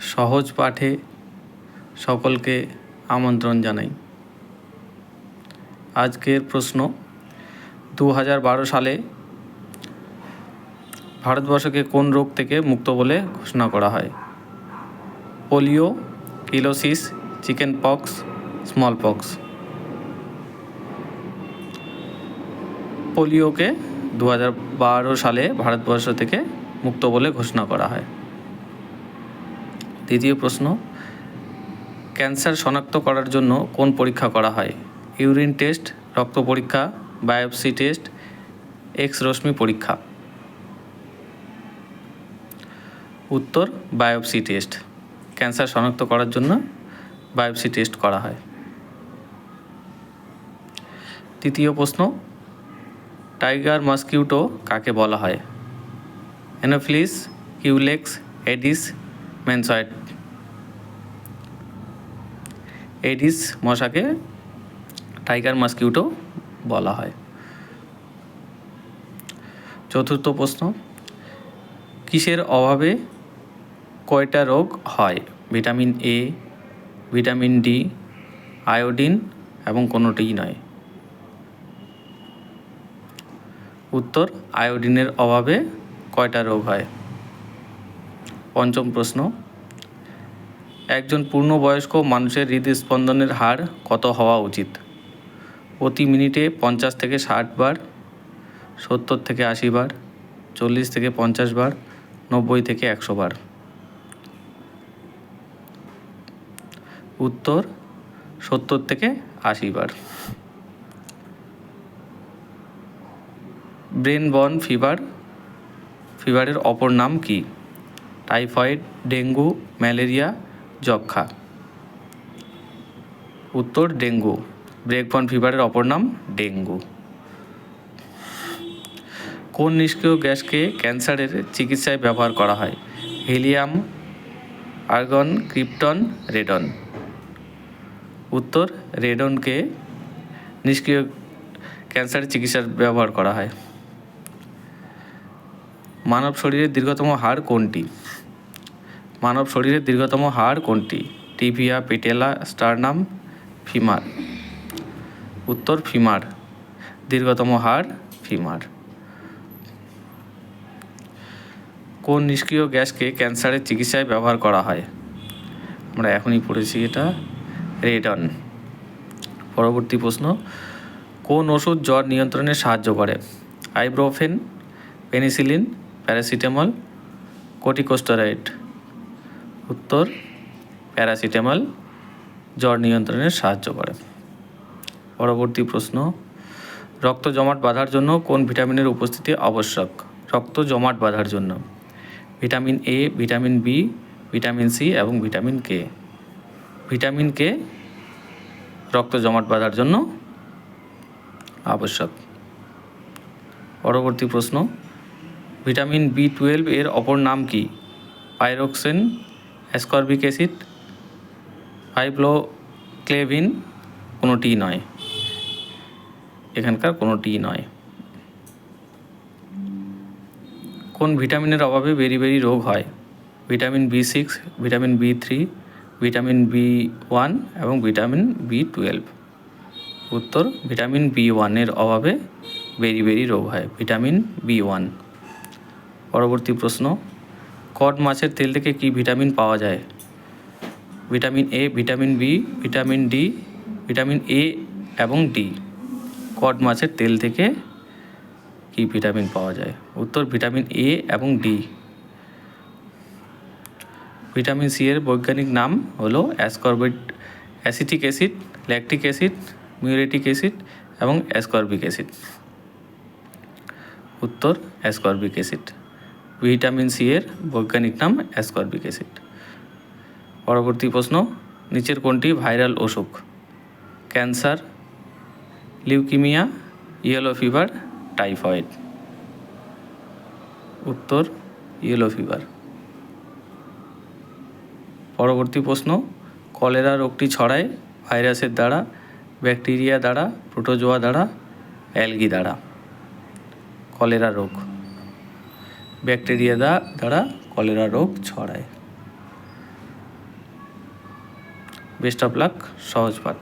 সহজ পাঠে সকলকে আমন্ত্রণ জানাই। আজকের প্রশ্ন দু হাজার বারো সালে ভারতবর্ষকে কোন রোগ থেকে মুক্ত বলে ঘোষণা করা হয়? পোলিও, কিলোসিস, চিকেন পক্স, স্মল পক্স। পোলিওকে দু হাজার বারো সালে ভারতবর্ষ থেকে মুক্ত বলে ঘোষণা করা হয়। দ্বিতীয় প্রশ্ন, ক্যান্সার শনাক্ত করার জন্য কোন পরীক্ষা করা হয়? ইউরিন টেস্ট, রক্ত পরীক্ষা, বায়োপসি টেস্ট, এক্স রশ্মি পরীক্ষা। উত্তর, বায়োপসি টেস্ট। ক্যান্সার শনাক্ত করার জন্য বায়োপসি টেস্ট করা হয়। তৃতীয় প্রশ্ন, টাইগার মাস্কিউটো কাকে বলা হয়? অ্যানোফিলিস, কিউলেক্স, এডিস, ম্যানসয়েড। এডিস মশাকে টাইগার মাস্কিউটো বলা হয়। চতুর্থ প্রশ্ন, কিসের অভাবে কয়টা রোগ হয়? Vitamin A vitamin D iodine এবং কোনোটিই নয়। উত্তর আয়োডিনের অভাবে কয়টা রোগ হয়? পঞ্চম প্রশ্ন একজন পূর্ণবয়স্ক মানুষের হৃদস্পন্দনের হার কত হওয়া উচিত? প্রতি মিনিটে পঞ্চাশ থেকে ষাট বার, সত্তর থেকে আশি বার, চল্লিশ থেকে পঞ্চাশ বার, নব্বই থেকে একশো বার। উত্তর, সত্তর থেকে আশি বার। ব্রেন বর্ন ফিভার, ফিভারের অপর নাম কি? টাইফয়েড, ডেঙ্গু, ম্যালেরিয়া যক্ষা উত্তর, ডেঙ্গু। ব্রেকবর্ন ফিভারের অপর নাম ডেঙ্গু। কোন নিষ্ক্রিয় গ্যাসকে ক্যান্সারের চিকিৎসায় ব্যবহার করা হয়? Helium, argon, krypton, radon. উত্তর, রেডনকে নিষ্ক্রিয় ক্যান্সারের চিকিৎসার ব্যবহার করা হয়। মানব শরীরের দীর্ঘতম হাড় কোনটি? মানব শরীরের দীর্ঘতম হাড় কোনটি? Tibia, patella, sternum, femur. উত্তর, ফিমার। দীর্ঘতম হাড় ফিমার। কোন নিষ্ক্রিয় গ্যাসকে ক্যান্সারের চিকিৎসায় ব্যবহার করা হয়? আমরা এখনই পড়েছি এটা। রেডন। পরবর্তী প্রশ্ন। কোন ওষুধ জ্বর নিয়ন্ত্রণে সাহায্য করে? Ibuprofen, penicillin, paracetamol, corticosteroid. উত্তর, প্যারাসিটামল জ্বর নিয়ন্ত্রণে সাহায্য করে। পরবর্তী প্রশ্ন, রক্ত জমাট বাঁধার জন্য কোন ভিটামিনের উপস্থিতি আবশ্যক? রক্ত জমাট বাঁধার জন্য। Vitamin A vitamin B vitamin C এবং ভিটামিন কে ভিটামিন কে রক্ত জমাট বাঁধার জন্য আবশ্যক। পরবর্তী প্রশ্ন, ভিটামিন বি টুয়েলভ এর অপর নাম কি? পাইরোক্সেন অ্যাসকর্বিক অ্যাসিড ফাইব্লোক্লেভিন কোনোটি নয়। এখানকার কোনোটি নয়। কোন ভিটামিনের অভাবে বেরি বেরি রোগ হয়? Vitamin B six vitamin B three vitamin B one এবং ভিটামিন বি টুয়েলভ উত্তর, ভিটামিন বি ওয়ানের অভাবে বেরি বেরি রোগ হয়। ভিটামিন বি ওয়ান পরবর্তী প্রশ্ন। কড মাছের তেল থেকে কি ভিটামিন পাওয়া যায়? Vitamin A vitamin B vitamin D vitamin A এবং ডি কড মাছের তেল থেকে কি ভিটামিন পাওয়া যায়? উত্তর, ভিটামিন এ এবং ডি ভিটামিন সি এর বৈজ্ঞানিক নাম হলো ascorbate, acetic acid, lactic acid, muriatic acid এবং অ্যাসকর্বিক অ্যাসিড। উত্তর, অ্যাসকর্বিক অ্যাসিড। ভিটামিন সি এর বৈজ্ঞানিক নাম অ্যাসকর্বিক অ্যাসিড পরবর্তী প্রশ্ন, নিচের কোনটি ভাইরাল অসুখ? Cancer, leukaemia, yellow fever, typhoid. উত্তর, ইয়েলো ফিভার। পরবর্তী প্রশ্ন, কলেরা রোগটি ছড়ায় ভাইরাসের দ্বারা, ব্যাকটেরিয়া দ্বারা, প্রোটোজোয়া দ্বারা, অ্যালগি দ্বারা। কলেরা রোগ। ব্যাকটেরিয়া দ্বারা কলেরা রোগ ছড়ায়। বেস্ট অফ লাক সহজ পাঠ।